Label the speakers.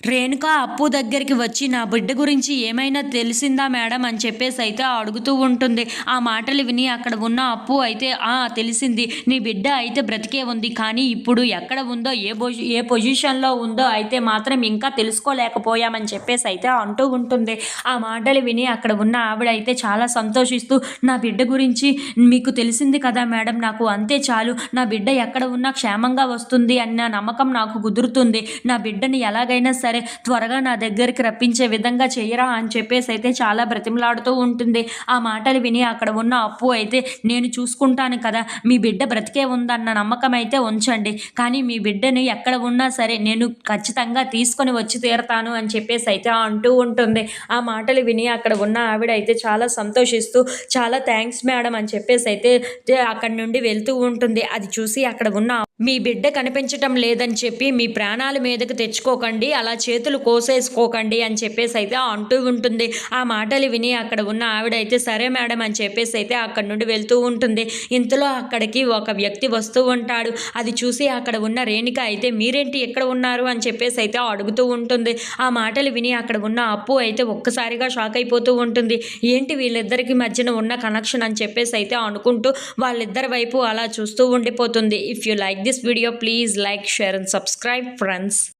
Speaker 1: రేణుక అప్పు దగ్గరికి వచ్చి నా బిడ్డ గురించి ఏమైనా తెలిసిందా మేడం? అని చెప్పేసి అయితే అడుగుతూ ఉంటుంది. ఆ మాటలు విని అక్కడ ఉన్న అప్పు అయితే ఆ తెలిసింది. నీ బిడ్డ అయితే బ్రతికే ఉంది. కానీ ఇప్పుడు ఎక్కడ ఉందో ఏ పొజి ఏ పొజిషన్లో ఉందో అయితే మాత్రం ఇంకా తెలుసుకోలేకపోయామని చెప్పేసి అయితే అంటూ ఉంటుంది. ఆ మాటలు విని అక్కడ ఉన్న ఆవిడ అయితే చాలా సంతోషిస్తూ నా బిడ్డ గురించి మీకు తెలిసింది కదా మేడం? నాకు అంతే చాలు. నా బిడ్డ ఎక్కడ ఉన్నా క్షేమంగా వస్తుంది అన్న నమ్మకం నాకు కుదురుతుంది. నా బిడ్డని ఎలాగైనా సరే త్వరగా నా దగ్గరికి రప్పించే విధంగా చేయరా అని చెప్పేసి అయితే చాలా బ్రతిమలాడుతూ ఉంటుంది. ఆ మాటలు విని అక్కడ ఉన్న అప్పు అయితే నేను చూసుకుంటాను కదా మీ బిడ్డ బ్రతికే ఉందన్న నమ్మకం అయితే ఉంచండి. కానీ మీ బిడ్డని ఎక్కడ ఉన్నా సరే నేను ఖచ్చితంగా తీసుకొని వచ్చి తీరతాను అని చెప్పేసి అయితే అంటూ ఉంటుంది. ఆ మాటలు విని అక్కడ ఉన్న ఆవిడ అయితే చాలా సంతోషిస్తూ చాలా థ్యాంక్స్ మేడం అని చెప్పేసి అయితే అక్కడ నుండి వెళ్తూ ఉంటుంది. అది చూసి అక్కడ ఉన్న మీ బిడ్డ కనిపించటం లేదని చెప్పి మీ ప్రాణాల మీదకి తెచ్చుకోకండి అలా చేతులు కోసేసుకోకండి అని చెప్పేసి అయితే అంటూ ఉంటుంది. ఆ మాటలు విని అక్కడ ఉన్న ఆవిడ అయితే సరే మేడం అని చెప్పేసి అయితే అక్కడ నుండి వెళ్తూ ఉంటుంది. ఇంతలో అక్కడికి ఒక వ్యక్తి వస్తూ ఉంటాడు. అది చూసి అక్కడ ఉన్న రేణుక అయితే మీరేంటి ఎక్కడ ఉన్నారు? అని చెప్పేసి అయితే అడుగుతూ ఉంటుంది. ఆ మాటలు విని అక్కడ ఉన్న అప్పు అయితే ఒక్కసారిగా షాక్ అయిపోతూ ఉంటుంది. ఏంటి వీళ్ళిద్దరికి మధ్యన ఉన్న కనెక్షన్? అని చెప్పేసి అయితే అనుకుంటూ వాళ్ళిద్దరి వైపు అలా చూస్తూ ఉండిపోతుంది. If you like this video please like share and subscribe friends.